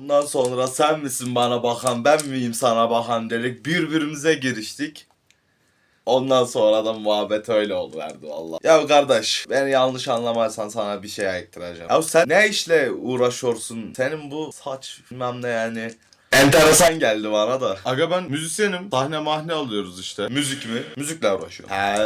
Ondan sonra sen misin bana bakan ben miyim sana bakan dedik birbirimize giriştik. Ondan sonra da muhabbet öyle oldu valla. Ya kardeş beni yanlış anlamazsan sana bir şey ayıktıracağım. Ya sen ne işle uğraşıyorsun? Senin bu saç bilmem ne yani. Enteresan geldi bana da. Aga ben müzisyenim. Sahne mahne alıyoruz işte. Müzik mi? Müzikle uğraşıyor. He.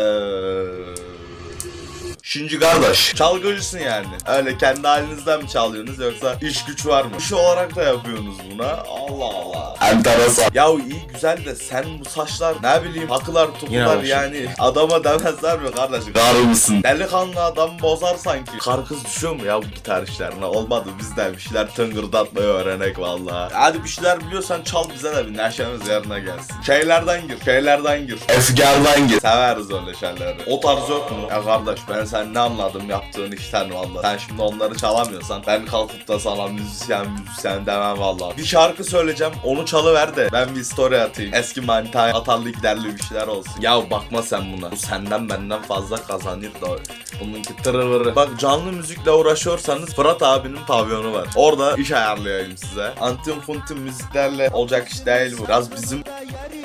Şimdi kardeş çalgıcısın yani. Öyle kendi halinizden mi çalıyorsunuz yoksa iş güç var mı? İş olarak da yapıyorsunuz buna. Allah Allah. Enteresan. Ya iyi güzel de sen bu saçlar ne bileyim tukular başladı. yani adama demezler mi kardeşim? Kar mısın? Delikanlı adam bozar sanki. Kar kız düşüyor mu ya bu gitar işlerine? Olmadı biz de bir şeyler tıngırdatmayı öğrenek valla. Hadi bir şeyler biliyorsan çal bize de bir neşemiz yerine gelsin. Şeylerden gir, şeylerden gir. Efkardan gir. Severiz öyle şeyleri. O tarz yok mu? Ya kardeş ben sen ne anladım yaptığın işten valla. Sen şimdi onları çalamıyorsan ben kalkıp da sana müzisyen müzisyen demem valla. Bir şarkı söyleyeceğim onu çalıver de ben bir story atayım. Eski manita atarlı giderli bir şeyler olsun. Ya bakma sen buna. Bu senden benden fazla kazanır da bununki tırıvırı. Bak canlı müzikle uğraşıyorsanız Fırat abinin pavyonu var. Orada iş ayarlayayım size. Antin funtin müziklerle olacak iş değil bu. Biraz bizim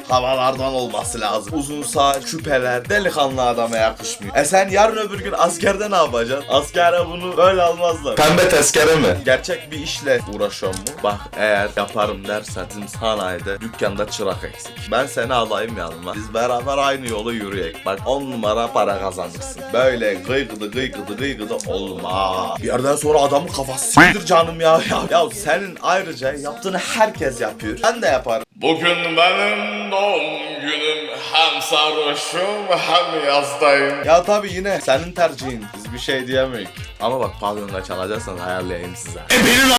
havalardan olması lazım. Uzun saç, küpeler, delikanlı adama yakışmıyor. E sen yarın öbür gün askerde ne yapacaksın? Askere bunu böyle almazlar. Pembe tezkere mi? Gerçek bir işle uğraşıyor mu? Bak eğer yaparım dersen bizim sanayide dükkanda çırak eksik. Ben seni alayım yanıma. Biz beraber aynı yolu yürüyek. Bak 10 numara para kazanırsın. Böyle gıygıdı gıygıdı gıygıdı olma. Bir yerden sonra adamın kafası sindir canım ya. ya. Ya senin ayrıca yaptığını herkes yapıyor. Ben de yaparım. Bugün benim doğum günüm. Hem sarhoşum hem yazdayım. Ya tabi yine senin tercihin. Biz bir şey diyemeyiz. Ama bak pavyonda çalacaksan ayarlayayım size.